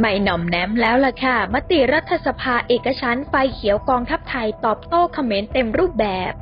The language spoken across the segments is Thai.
ไม่หน่อมแนมแล้วล่ะค่ะ มติรัฐสภาเอกชั้นไฟเขียวกองทัพไทยตอบโต้คอมเมนต์เต็มรูปแบบ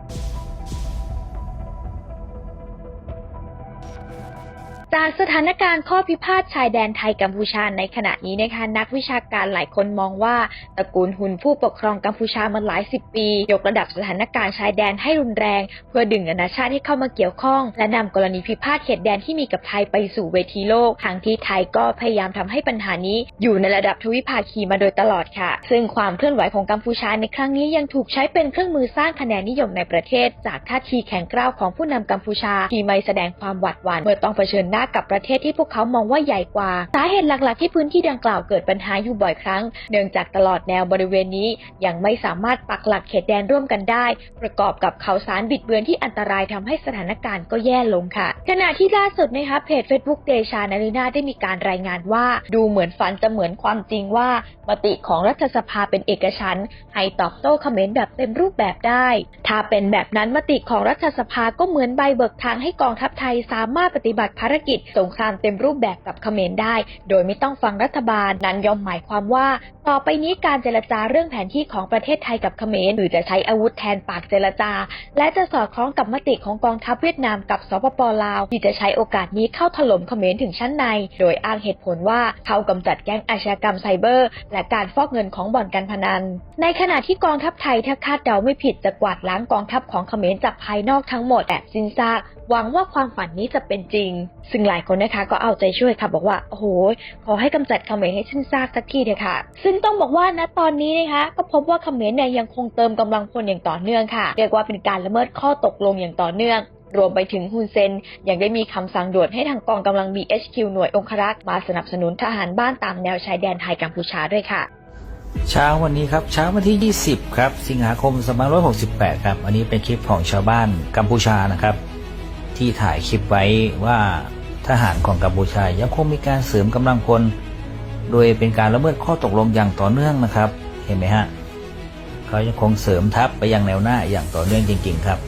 จากสถานการณ์ข้อพิพาทชายแดนไทยกัมพูชาในขณะนี้นะคะนักวิชาการหลายคนมองว่าตระกูลหุนผู้ปกครองกัมพูชามาหลายสิบปี ยกระดับสถานการณ์ชายแดนให้รุนแรง เพื่อดึงนานาชาติให้เข้ามาเกี่ยวข้อง และนำกรณีพิพาทเขตแดนที่มีกับไทยไปสู่เวทีโลกทางที่ไทยก็พยายามทำให้ปัญหานี้ อยู่ในระดับทวิภาคีมาโดยตลอดค่ะ ซึ่งความเคลื่อนไหวของกัมพูชาในครั้งนี้ยังถูกใช้เป็นเครื่องมือสร้างคะแนนนิยมในประเทศ จากท่าทีแข็งกร้าวของผู้นำกัมพูชาที่ไม่แสดงความหวาดหวั่นเมื่อต้องเผชิญหน้ากับประเทศที่พวกเขามองว่าใหญ่กว่า สาเหตุหลักๆที่พื้นที่ดังกล่าวเกิดปัญหาอยู่บ่อยครั้ง เนื่องจากตลอดแนวบริเวณนี้ยังไม่สามารถปักหลักเขตแดนร่วมกันได้ ประกอบกับข่าวสารบิดเบือนที่อันตรายทำให้สถานการณ์ก็แย่ลงค่ะ ขณะที่ล่าสุดนะคะเพจ Facebook เดชานารินาได้มีการรายงานว่า ดูเหมือนฝันจะเหมือนความจริงว่า มติของรัฐสภาเป็นเอกฉันท์ให้ตอบโต้เขมรแบบเต็มรูปแบบได้ ถ้าเป็นแบบนั้นมติของรัฐสภาก็เหมือนใบเบิกทางให้กองทัพไทยสามารถปฏิบัติภารกิจสงครามเต็มรูปแบบกับเขมรได้ โดยไม่ต้องฟังรัฐบาลนั้นย่อมหมายความว่า ต่อไปนี้การเจรจาเรื่องแผนที่ของประเทศไทยกับเขมรหรือจะใช้อาวุธแทนปากเจรจา และจะสอดคล้องกับมติของกองทัพเวียดนามกับสปปลาว ที่จะใช้โอกาสนี้เข้าถล่มเขมรถึงชั้นใน โดยอ้างเหตุผลว่าเขากำจัดแก๊งอาชญากรรมไซเบอร์ และการฟอกเงินของบ่อนการพนัน ในขณะที่กองทัพไทยถ้าคาดเดาไม่ผิดจะกวาดล้างกองทัพของเขมรจากภายนอกทั้งหมดแบบสิ้นซากหวังว่าความฝันนี้จะเป็นจริง ซึ่งหลายคนนะคะก็เอาใจช่วยค่ะ บอกว่าโอ้โหขอให้กำจัดเขมรให้สิ้นซากสักทีเถอะค่ะ ซึ่งต้องบอกว่าณตอนนี้นะคะก็พบว่าเขมรเนี่ยยังคงเติมกำลังพลอย่างต่อเนื่องค่ะ เรียกว่าเป็นการละเมิดข้อตกลงอย่างต่อเนื่องรวมไปถึงฮุนเซนยังได้มีคำสั่งด่วนให้ทางกองกำลัง BHQ หน่วยองครักษ์มาสนับสนุนทหารบ้านตามแนวชายแดนไทยกัมพูชาด้วยค่ะ เช้าวันนี้ครับเช้าวันที่ 20 ครับ สิงหาคม2568 ครับ อันนี้เป็นคลิปของชาวบ้านกัมพูชานะครับ ที่ถ่ายคลิปไว้ว่า ทหารของกัมพูชายยังคงมีการเสริมกำลังพล โดยเป็นการละเมิดข้อตกลงอย่างต่อเนื่องนะครับ เห็นไหมฮะ เขายังคงเสริมทัพไปยังแนวหน้าอย่างต่อเนื่องจริง ๆ ครับ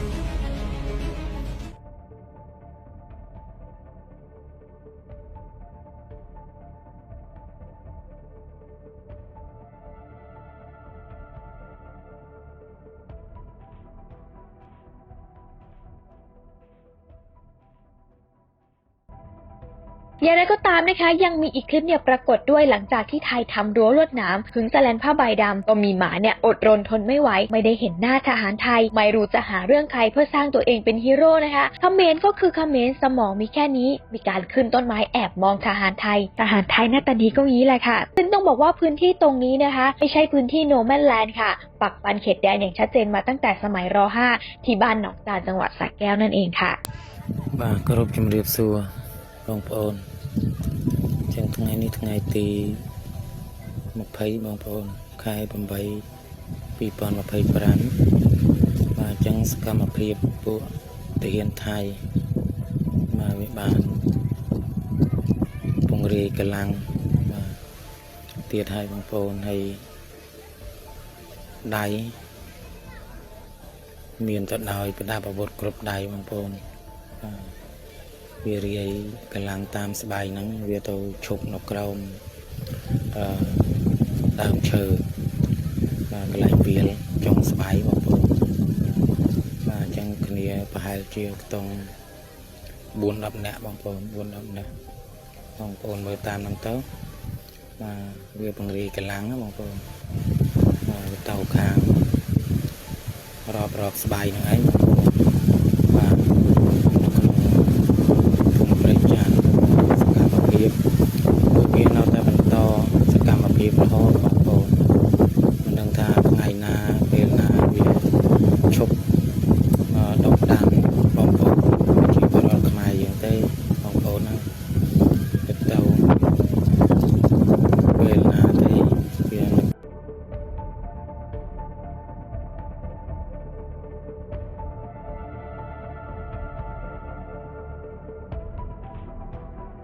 อย่างไรก็ตามนะคะ ยังมีอีกคลิปเนี่ยปรากฏด้วยหลังจากที่ไทยทำรั้วลวดหนามขึงแสแลนผ้าใบดำก็มีหมาเนี่ยอดรนทนไม่ไหว ไม่ได้เห็นหน้าทหารไทย ไม่รู้จะหาเรื่องใครเพื่อสร้างตัวเองเป็นฮีโร่นะคะเขมรก็คือเขมรสมองมีแค่นี้ มีการขึ้นต้นไม้แอบมองทหารไทย ทหารไทยหน้าตาดีก็งี้แหละค่ะ ซึ่งต้องบอกว่าพื้นที่ตรงนี้นะคะ ไม่ใช่พื้นที่โนแมนแลนด์ค่ะ ปักปันเขตแดนอย่างชัดเจนมาตั้งแต่สมัยร .5 ที่บ้านหนองจานจังหวัดสระแก้วนั่นเองค่ะ បាទគោរពជំរាបសួរបងប្អូន ចឹងថ្ងៃនេះថ្ងៃទី20បងប្អូនខែ8 2025បាទចឹងសកម្មភាពពួកទាហានថៃបាទវាបានពង្រាយកម្លាំងបាទទៀតហើយបងប្អូនហើយដៃមានទៅដោយប្រដាប់អាវុធគ្រប់ដៃបងប្អូនបាទ វារាយកម្លាំងតាមស្បែកហ្នឹងវាទៅឈប់នៅក្រោមអឺដើមឈើបាទកន្លែងវាលចុងស្បែកបងប្អូនបាទអញ្ចឹងគ្នាប្រហែលជាខ្ទង់4 10នាក់បងប្អូន4 10នាក់បងប្អូនមើលតាមហ្នឹងទៅបាទវាបង្រាយកម្លាំងណាបងប្អូនបាទវាទៅខាងរອບរອບស្បែកហ្នឹងឯងបងប្អូន leave home.